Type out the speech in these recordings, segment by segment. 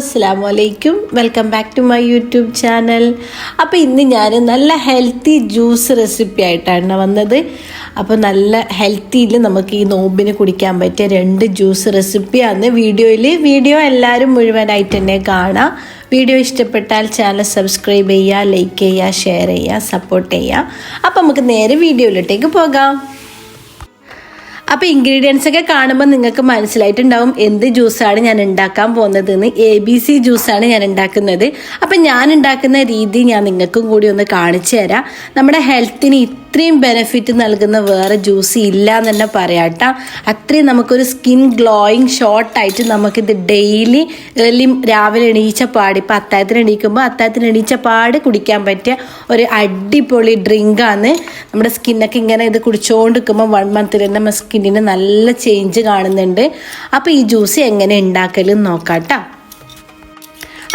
അസ്സാം വലൈക്കും welcome back to my YouTube channel അപ്പോൾ ഇന്ന് ഞാൻ നല്ല ഹെൽത്തി ജ്യൂസ് റെസിപ്പി ആയിട്ടാണ് വന്നത്. അപ്പോൾ നല്ല ഹെൽത്തിയിൽ നമുക്ക് ഈ നോമ്പിന് കുടിക്കാൻ പറ്റിയ രണ്ട് ജ്യൂസ് റെസിപ്പിയാണ് വീഡിയോയിൽ വീഡിയോ എല്ലാവരും മുഴുവനായിട്ട് തന്നെ കാണാം. വീഡിയോ ഇഷ്ടപ്പെട്ടാൽ ചാനൽ സബ്സ്ക്രൈബ് ചെയ്യുക ലൈക്ക് ചെയ്യുക ഷെയർ ചെയ്യുക സപ്പോർട്ട് ചെയ്യുക. അപ്പോൾ നമുക്ക് നേരെ വീഡിയോയിലോട്ടേക്ക് പോകാം. അപ്പോൾ ഇൻഗ്രീഡിയൻസ് ഒക്കെ കാണുമ്പോൾ നിങ്ങൾക്ക് മനസ്സിലായിട്ടുണ്ടാവും എന്ത് ജ്യൂസാണ് ഞാൻ ഉണ്ടാക്കാൻ പോകുന്നത് എന്ന് എ ബി സി ജ്യൂസാണ് ഞാൻ ഉണ്ടാക്കുന്നത്. അപ്പം ഞാൻ ഉണ്ടാക്കുന്ന രീതി ഞാൻ നിങ്ങൾക്കും കൂടി ഒന്ന് കാണിച്ചു തരാം. നമ്മുടെ ഹെൽത്തിന് ഇത്രയും ബെനിഫിറ്റ് നൽകുന്ന വേറെ ജ്യൂസ് ഇല്ല എന്ന് തന്നെ പറയാട്ടോ അത്രയും നമുക്കൊരു സ്കിൻ ഗ്ലോയിങ് ഷോർട്ടായിട്ട് നമുക്കിത് ഡെയിലി ഏർലി രാവിലെ എണീച്ച പാട് ഇപ്പം അത്താഴത്തിന് എണീക്കുമ്പോൾ അത്താഴത്തിന് എണീച്ച പാട് കുടിക്കാൻ പറ്റിയ ഒരു അടിപൊളി ഡ്രിങ്കാണ് നമ്മുടെ സ്കിന്നൊക്കെ ഇങ്ങനെ ഇത് കുടിച്ചുകൊണ്ടിരിക്കുമ്പോൾ വൺ മന്തിൽ തന്നെ നമ്മുടെ സ്കിന്നിന് നല്ല ചേഞ്ച് കാണുന്നുണ്ട്. അപ്പോൾ ഈ ജ്യൂസ് എങ്ങനെ ഉണ്ടാക്കലും നോക്കാട്ടോ.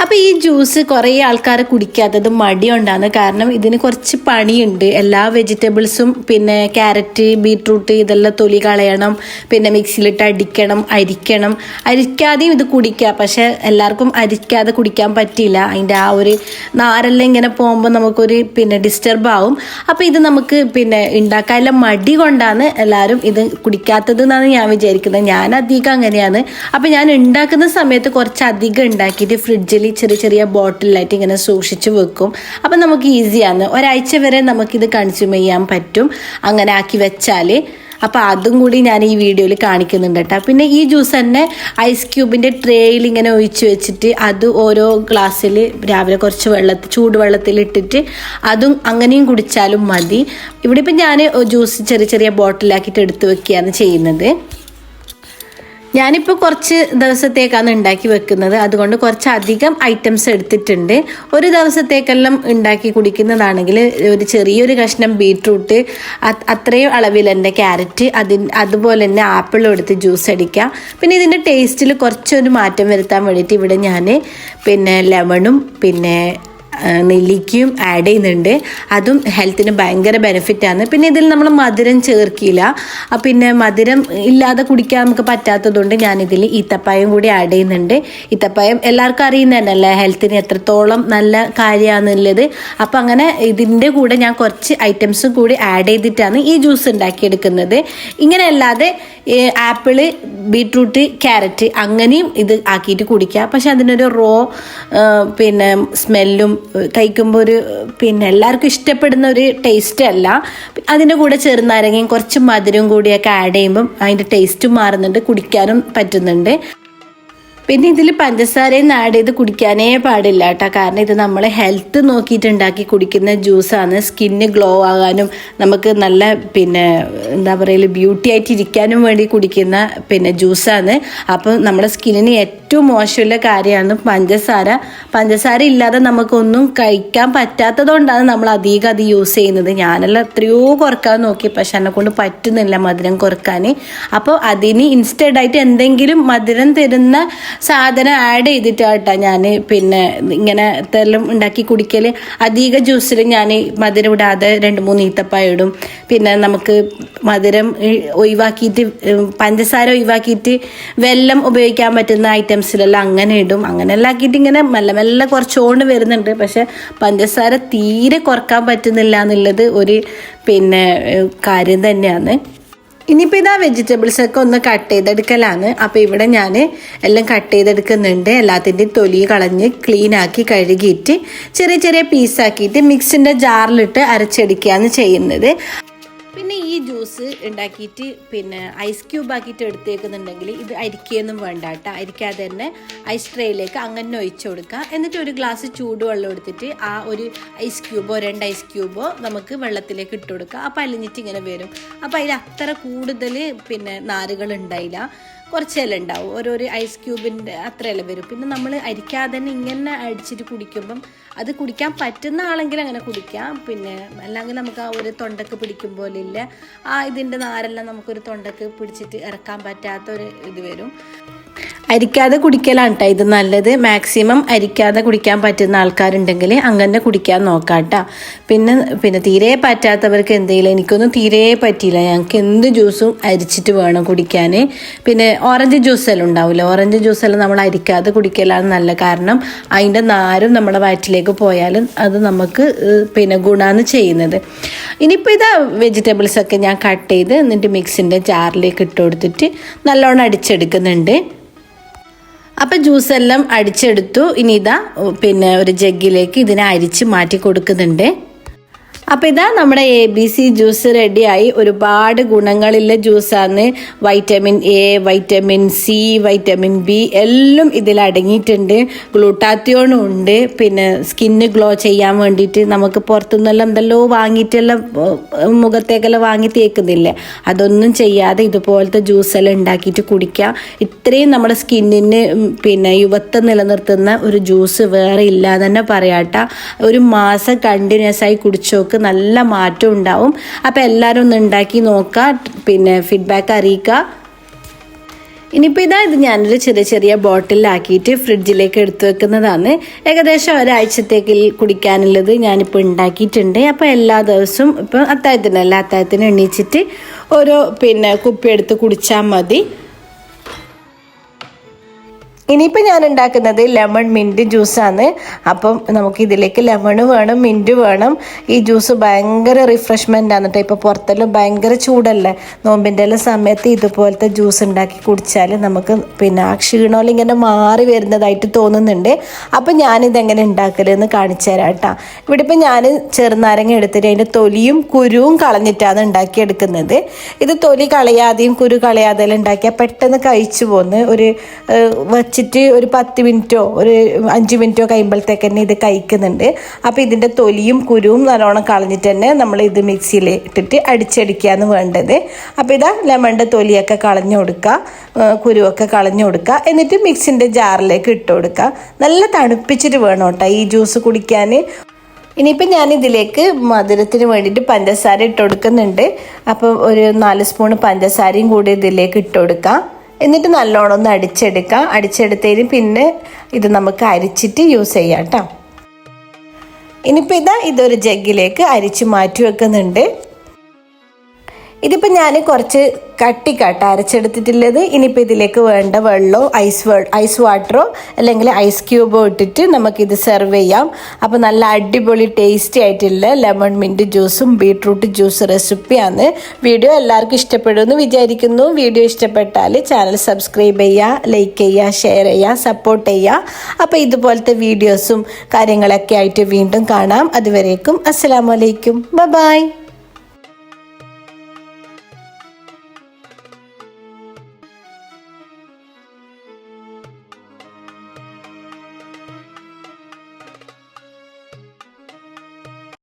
അപ്പോൾ ഈ ജ്യൂസ് കുറേ ആൾക്കാർ കുടിക്കാത്തത് മടിയുണ്ടാണ് കാരണം ഇതിന് കുറച്ച് പണിയുണ്ട്. എല്ലാ വെജിറ്റബിൾസും പിന്നെ ക്യാരറ്റ് ബീട്രൂട്ട് ഇതെല്ലാം തൊലി കളയണം. പിന്നെ മിക്സിയിലിട്ട് അടിക്കണം അരിക്കണം. അരിക്കാതെയും ഇത് കുടിക്കുക പക്ഷേ എല്ലാവർക്കും അരിക്കാതെ കുടിക്കാൻ പറ്റില്ല അതിന്റെ ആ ഒരു നാരെല്ലാം ഇങ്ങനെ പോകുമ്പോൾ നമുക്കൊരു പിന്നെ ഡിസ്റ്റർബ് ആവും. അപ്പോൾ ഇത് നമുക്ക് പിന്നെ ഉണ്ടാക്കാനുള്ള മടി കൊണ്ടാണ് എല്ലാവരും ഇത് കുടിക്കാത്തത് എന്നാണ് ഞാൻ വിചാരിക്കുന്നത്. ഞാൻ അധികം അങ്ങനെയാണ്. അപ്പോൾ ഞാൻ ഉണ്ടാക്കുന്ന സമയത്ത് കുറച്ച് അധികം ഉണ്ടാക്കിയിട്ട് ഫ്രിഡ്ജിൽ ചെറിയ ചെറിയ ബോട്ടിലായിട്ട് ഇങ്ങനെ സൂക്ഷിച്ച് വെക്കും. അപ്പം നമുക്ക് ഈസിയാണ്. ഒരാഴ്ച വരെ നമുക്കിത് കൺസ്യൂം ചെയ്യാൻ പറ്റും. അങ്ങനെ ആക്കി വെച്ചാൽ അപ്പോൾ അതും കൂടി ഞാൻ ഈ വീഡിയോയിൽ കാണിക്കുന്നുണ്ട് കേട്ടോ. പിന്നെ ഈ ജ്യൂസ് തന്നെ ഐസ് ക്യൂബിന്റെ ട്രേയിൽ ഇങ്ങനെ ഒഴിച്ച് വെച്ചിട്ട് അത് ഓരോ ഗ്ലാസ്സിൽ രാവിലെ കുറച്ച് വെള്ളത്തിൽ ചൂടുവെള്ളത്തിൽ ഇട്ടിട്ട് അതും അങ്ങനെയും കുടിച്ചാലും മതി. ഇവിടെ ഇപ്പം ഞാൻ ജ്യൂസ് ചെറിയ ചെറിയ ബോട്ടിലാക്കിയിട്ട് എടുത്ത് വെക്കുകയാണ് ചെയ്യുന്നത്. ഞാനിപ്പോൾ കുറച്ച് ദിവസത്തേക്കാണ് ഉണ്ടാക്കി വെക്കുന്നത്. അതുകൊണ്ട് കുറച്ച് അധികം ഐറ്റംസ് എടുത്തിട്ടുണ്ട്. ഒരു ദിവസത്തേക്കെല്ലാം ഉണ്ടാക്കി കുടിക്കുന്നതാണെങ്കിൽ ഒരു ചെറിയൊരു കഷ്ണം ബീട്രൂട്ട് അത്രയും അളവിൽ തന്നെ ക്യാരറ്റ് അതിന് അതുപോലെ തന്നെ ആപ്പിളും എടുത്ത് ജ്യൂസ് അടിക്കാം പിന്നെ ഇതിന്റെ ടേസ്റ്റിൽ കുറച്ചൊരു മാറ്റം വരുത്താൻ വേണ്ടിയിട്ട് ഇവിടെ ഞാൻ പിന്നെ ലെമണും പിന്നെ നെല്ലിക്കയും ആഡ് ചെയ്യുന്നുണ്ട്. അതും ഹെൽത്തിന് ഭയങ്കര ബെനിഫിറ്റാണ് പിന്നെ ഇതിൽ നമ്മൾ മധുരം ചേർക്കില്ല. പിന്നെ മധുരം ഇല്ലാതെ കുടിക്കാൻ നമുക്ക് പറ്റാത്തതുകൊണ്ട് ഞാനിതിൽ ഈത്തപ്പായം കൂടി ആഡ് ചെയ്യുന്നുണ്ട്. ഈത്തപ്പായം എല്ലാവർക്കും അറിയുന്നതല്ലേ? ഹെൽത്തിന് എത്രത്തോളം നല്ല കാര്യമാണെന്നുള്ളത്. അപ്പം അങ്ങനെ ഇതിന്റെ കൂടെ ഞാൻ കുറച്ച് ഐറ്റംസും കൂടി ആഡ് ചെയ്തിട്ടാണ് ഈ ജ്യൂസ് ഉണ്ടാക്കിയെടുക്കുന്നത്. ഇങ്ങനെയല്ലാതെ ആപ്പിൾ ബീട്രൂട്ട് ക്യാരറ്റ് അങ്ങനെയും ഇത് ആക്കിയിട്ട് കുടിക്കുക പക്ഷെ അതിനൊരു റോ പിന്നെ സ്മെല്ലും കഴിക്കുമ്പോൾ ഒരു പിന്നെ എല്ലാവർക്കും ഇഷ്ടപ്പെടുന്ന ഒരു ടേസ്റ്റ് അല്ല. അതിന്റെ കൂടെ ചെറുനാരങ്ങയും കുറച്ച് മധുരവും കൂടിയൊക്കെ ആഡ് ചെയ്യുമ്പം അതിന്റെ ടേസ്റ്റും മാറുന്നുണ്ട് കുടിക്കാനും പറ്റുന്നുണ്ട്. പിന്നെ ഇതിൽ പഞ്ചസാരയും ആഡ് ചെയ്ത് കുടിക്കാനേ പാടില്ല കേട്ടോ കാരണം ഇത് നമ്മൾ ഹെൽത്ത് നോക്കിയിട്ട് ഉണ്ടാക്കി കുടിക്കുന്ന ജ്യൂസാണ് സ്കിന്ന് ഗ്ലോ ആകാനും നമുക്ക് നല്ല പിന്നെ എന്താ പറയുക ബ്യൂട്ടി ആയിട്ട് ഇരിക്കാനും വേണ്ടി കുടിക്കുന്ന പിന്നെ ജ്യൂസാണ് അപ്പം നമ്മുടെ സ്കിന്നിന് ഏറ്റവും മോശമുള്ള കാര്യമാണ് പഞ്ചസാര. പഞ്ചസാര ഇല്ലാതെ നമുക്കൊന്നും കഴിക്കാൻ പറ്റാത്തതുകൊണ്ടാണ് നമ്മൾ അധികം അത് യൂസ് ചെയ്യുന്നത്. ഞാനെല്ലാം എത്രയോ കുറയ്ക്കാൻ നോക്കി. പക്ഷെ എന്നെ കൊണ്ട് പറ്റുന്നില്ല മധുരം കുറയ്ക്കാൻ അപ്പോൾ അതിന് ഇൻസ്റ്റഡ് ആയിട്ട് എന്തെങ്കിലും മധുരം തരുന്ന സാധനം ആഡ് ചെയ്തിട്ടാട്ടാ ഞാൻ പിന്നെ ഇങ്ങനെ ഇതെല്ലാം ഉണ്ടാക്കി കുടിക്കൽ അധിക ജ്യൂസിൽ ഞാൻ മധുരം ഇടാതെ രണ്ട് മൂന്ന് ഈത്തപ്പായ ഇടും. പിന്നെ നമുക്ക് മധുരം ഒഴിവാക്കിയിട്ട് പഞ്ചസാര ഒഴിവാക്കിയിട്ട് വെല്ലം ഉപയോഗിക്കാൻ പറ്റുന്ന ഐറ്റംസിലെല്ലാം അങ്ങനെ ഇടും. അങ്ങനെ എല്ലാം ആക്കിയിട്ട് ഇങ്ങനെ മെല്ലെ മെല്ലെ കുറച്ചുകൊണ്ട് വരുന്നുണ്ട്. പക്ഷെ പഞ്ചസാര തീരെ കുറയ്ക്കാൻ പറ്റുന്നില്ല എന്നുള്ളത് ഒരു പിന്നെ കാര്യം തന്നെയാണ്. ഇനിയിപ്പോൾ ഇതാ വെജിറ്റബിൾസ് ഒക്കെ ഒന്ന് കട്ട് ചെയ്തെടുക്കലാണ്. അപ്പോൾ ഇവിടെ ഞാൻ എല്ലാം കട്ട് ചെയ്തെടുക്കുന്നുണ്ട്. എല്ലാത്തിന്റെയും തൊലി കളഞ്ഞ് ക്ലീൻ ആക്കി കഴുകിയിട്ട് ചെറിയ ചെറിയ പീസാക്കിയിട്ട് മിക്സിന്റെ ജാറിലിട്ട് അരച്ചെടുക്കുകയാണ് ചെയ്യുന്നത്. പിന്നെ ഈ ജ്യൂസ് ഉണ്ടാക്കിയിട്ട് പിന്നെ ഐസ് ക്യൂബ് ആക്കിയിട്ട് എടുത്തേക്കുന്നുണ്ടെങ്കിൽ ഇത് അരിക്കുകയൊന്നും വേണ്ട കേട്ടോ. അരിക്കാതെ തന്നെ ഐസ് ട്രേയിലേക്ക് അങ്ങനെ ഒഴിച്ചു കൊടുക്കുക എന്നിട്ട് ഒരു ഗ്ലാസ് ചൂടുവെള്ളം എടുത്തിട്ട് ആ ഒരു ഐസ് ക്യൂബോ രണ്ട് ഐസ് ക്യൂബോ നമുക്ക് വെള്ളത്തിലേക്ക് ഇട്ട് കൊടുക്കുക അപ്പോൾ അലിഞ്ഞിട്ട് ഇങ്ങനെ വരും. അപ്പോൾ അതിൽ അത്ര കൂടുതൽ പിന്നെ നാരുകൾ ഉണ്ടായില്ല. കുറച്ചെല്ലാം ഉണ്ടാവും. ഓരോ ഐസ് ക്യൂബിന്റെ അത്രയല്ല വരും. പിന്നെ നമ്മൾ അരിക്കാതെ തന്നെ ഇങ്ങനെ അടിച്ചിട്ട് കുടിക്കുമ്പം അത് കുടിക്കാൻ പറ്റുന്ന ആളെങ്കിൽ അങ്ങനെ കുടിക്കാം. പിന്നെ അല്ലെങ്കിൽ നമുക്ക് ആ ഒരു തൊണ്ടക്ക് പിടിക്കും പോലെ ഇല്ല ആ ഇതിന്റെ നാരെല്ലാം നമുക്കൊരു തൊണ്ടക്ക് പിടിച്ചിട്ട് ഇറക്കാൻ പറ്റാത്ത ഒരു ഇത് വരും. അരിക്കാതെ കുടിക്കലാണ് കേട്ടോ ഇത് നല്ലത്. മാക്സിമം അരിക്കാതെ കുടിക്കാൻ പറ്റുന്ന ആൾക്കാരുണ്ടെങ്കിൽ അങ്ങനെ കുടിക്കാൻ നോക്കാം കേട്ടോ പിന്നെ പിന്നെ തീരെ പറ്റാത്തവർക്ക് എന്തെങ്കിലും എനിക്കൊന്നും തീരെ പറ്റിയില്ല. ഞങ്ങൾക്ക് എന്ത് ജ്യൂസും അരിച്ചിട്ട് വേണം കുടിക്കാൻ. പിന്നെ ഓറഞ്ച് ജ്യൂസെല്ലാം ഉണ്ടാവില്ല ഓറഞ്ച് ജ്യൂസെല്ലാം നമ്മൾ അരിക്കാതെ കുടിക്കലാണ് നല്ല കാരണം. അതിന്റെ നാരും നമ്മുടെ വയറ്റിലേക്ക് പോയാലും അത് നമുക്ക് പിന്നെ ഗുണമാണ് ചെയ്യുന്നത്. ഇനിയിപ്പോൾ ഇതാ വെജിറ്റബിൾസ് ഒക്കെ ഞാൻ കട്ട് ചെയ്ത് എന്നിട്ട് മിക്സിന്റെ ജാറിലേക്ക് ഇട്ട് കൊടുത്തിട്ട് നല്ലോണം അടിച്ചെടുക്കുന്നുണ്ട്. അപ്പം ജ്യൂസ് എല്ലാം അടിച്ചെടുത്തു. ഇനി ഇതാ പിന്നെ ഒരു ജഗ്ഗിലേക്ക് ഇതിനെ അരിച്ച് മാറ്റി കൊടുക്കുന്നുണ്ട്. അപ്പം ഇതാ നമ്മുടെ എ ബി സി ജ്യൂസ് റെഡിയായി ഒരുപാട് ഗുണങ്ങളുള്ള ജ്യൂസാണ് vitamin A vitamin C vitamin B എല്ലാം ഇതിൽ അടങ്ങിയിട്ടുണ്ട്. ഗ്ലൂട്ടാത്തിയോണും ഉണ്ട്. പിന്നെ സ്കിന്ന് ഗ്ലോ ചെയ്യാൻ വേണ്ടിയിട്ട് നമുക്ക് പുറത്തുനിന്നെല്ലാം എന്തെല്ലോ വാങ്ങിയിട്ടെല്ലാം മുഖത്തേക്കെല്ലാം വാങ്ങി തേക്കുന്നില്ലേ? അതൊന്നും ചെയ്യാതെ ഇതുപോലത്തെ ജ്യൂസെല്ലാം ഉണ്ടാക്കിയിട്ട് കുടിക്കുക ഇത്രയും നമ്മുടെ സ്കിന്നിന് പിന്നെ യുവത്വം നിലനിർത്തുന്ന ഒരു ജ്യൂസ് വേറെ ഇല്ല തന്നെ പറയാട്ട. ഒരു മാസം കണ്ടിന്യൂസ് ആയി കുടിച്ചോക്ക് നല്ല മാറ്റം ഉണ്ടാവും. അപ്പം എല്ലാവരും ഒന്ന് ഉണ്ടാക്കി നോക്കുക പിന്നെ ഫീഡ്ബാക്ക് അറിയിക്കുക ഇനിയിപ്പോൾ ഇതാ ഇത് ഞാനൊരു ചെറിയ ചെറിയ ബോട്ടിലാക്കിയിട്ട് ഫ്രിഡ്ജിലേക്ക് എടുത്തു വെക്കുന്നതാണ്. ഏകദേശം ഒരാഴ്ചത്തേക്ക് കുടിക്കാനുള്ളത് ഞാനിപ്പോൾ ഉണ്ടാക്കിയിട്ടുണ്ട്. അപ്പോൾ എല്ലാ ദിവസവും ഇപ്പം അത്താഴത്തിനല്ല അത്താഴത്തിന് എണീച്ചിട്ട് ഓരോ പിന്നെ കുപ്പി എടുത്ത് കുടിച്ചാൽ മതി. ഇനിയിപ്പോൾ ഞാൻ ഉണ്ടാക്കുന്നത് ലെമൺ മിന്റ് ജ്യൂസാണ് അപ്പം നമുക്ക് ഇതിലേക്ക് വേണം മിന്റ് വേണം. ഈ ജ്യൂസ് ഭയങ്കര റിഫ്രഷ്മെന്റ് ആണ് കേട്ടോ ഇപ്പോൾ പുറത്തെല്ലാം ഭയങ്കര ചൂടല്ലേ? നോമ്പിന്റെ എല്ലാം സമയത്ത് ഇതുപോലത്തെ ജ്യൂസ് ഉണ്ടാക്കി കുടിച്ചാൽ നമുക്ക് പിന്നെ ആ ക്ഷീണമെല്ലാം ഇങ്ങനെ മാറി വരുന്നതായിട്ട് തോന്നുന്നുണ്ട്. അപ്പം ഞാനിതെങ്ങനെ ഉണ്ടാക്കലെന്ന് കാണിച്ചു തരാം കേട്ടോ ഇവിടെ ഇപ്പം ഞാൻ ചെറുനാരങ്ങ എടുത്തിട്ട് അതിന്റെ തൊലിയും കുരുവും കളഞ്ഞിട്ടാണ് ഉണ്ടാക്കിയെടുക്കുന്നത്. ഇത് തൊലി കളയാതെയും കുരു കളയാതെല്ലാം ഉണ്ടാക്കിയാൽ പെട്ടെന്ന് കഴിച്ചു പോകുന്ന ഒരു വെച്ചിട്ട് ഒരു പത്ത് മിനിറ്റോ ഒരു അഞ്ച് മിനിറ്റോ കഴിയുമ്പോഴത്തേക്ക് തന്നെ ഇത് കഴിക്കുന്നുണ്ട്. അപ്പോൾ ഇതിന്റെ തൊലിയും കുരുവും നല്ലോണം കളഞ്ഞിട്ട് തന്നെ നമ്മൾ ഇത് മിക്സിയിൽ ഇട്ടിട്ട് അടിച്ചടിക്കുകയാണ് വേണ്ടത്. അപ്പോൾ ഇതാ ലെമണിന്റെ തൊലിയൊക്കെ കളഞ്ഞു കൊടുക്കുക കുരുവൊക്കെ കളഞ്ഞു കൊടുക്കുക. എന്നിട്ട് മിക്സിന്റെ ജാറിലേക്ക് ഇട്ട് കൊടുക്കുക. നല്ല തണുപ്പിച്ചിട്ട് വേണം കേട്ടോ ഈ ജ്യൂസ് കുടിക്കാൻ. ഇനിയിപ്പോൾ ഞാൻ ഇതിലേക്ക് മധുരത്തിന് വേണ്ടിയിട്ട് പഞ്ചസാര ഇട്ട് കൊടുക്കുന്നുണ്ട്. അപ്പോൾ ഒരു നാല് സ്പൂൺ പഞ്ചസാരയും കൂടി ഇതിലേക്ക് ഇട്ട് കൊടുക്കാം. എന്നിട്ട് നല്ലോണം ഒന്ന് അടിച്ചെടുക്കാം. അടിച്ചെടുത്തതിന് പിന്നെ ഇത് നമുക്ക് അരിച്ചിട്ട് യൂസ് ചെയ്യാം കേട്ടോ ഇനിയിപ്പോൾ ഇതാ ഇതൊരു ജഗ്ഗിലേക്ക് അരിച്ച് മാറ്റി വെക്കുന്നുണ്ട്. ഇതിപ്പോൾ ഞാൻ കുറച്ച് കട്ടിക്കാട്ട അരച്ചെടുത്തിട്ടുള്ളത്. ഇനിയിപ്പോൾ ഇതിലേക്ക് വേണ്ട വെള്ളമോ ഐസ് ഐസ് വാട്ടറോ അല്ലെങ്കിൽ ഐസ് ക്യൂബോ ഇട്ടിട്ട് നമുക്കിത് സെർവ് ചെയ്യാം. അപ്പോൾ നല്ല അടിപൊളി ടേസ്റ്റി ആയിട്ടുള്ള ലെമൺ മിന്റ് ജ്യൂസും ബീട്രൂട്ട് ജ്യൂസ് റെസിപ്പിയാണ്. വീഡിയോ എല്ലാവർക്കും ഇഷ്ടപ്പെടുമെന്ന് വിചാരിക്കുന്നു. വീഡിയോ ഇഷ്ടപ്പെട്ടാൽ ചാനൽ സബ്സ്ക്രൈബ് ചെയ്യുക ലൈക്ക് ചെയ്യുക ഷെയർ ചെയ്യുക സപ്പോർട്ട് ചെയ്യുക അപ്പോൾ ഇതുപോലത്തെ വീഡിയോസും കാര്യങ്ങളൊക്കെ ആയിട്ട് വീണ്ടും കാണാം. അതുവരേക്കും അസ്സാം വലൈക്കും ബൈ.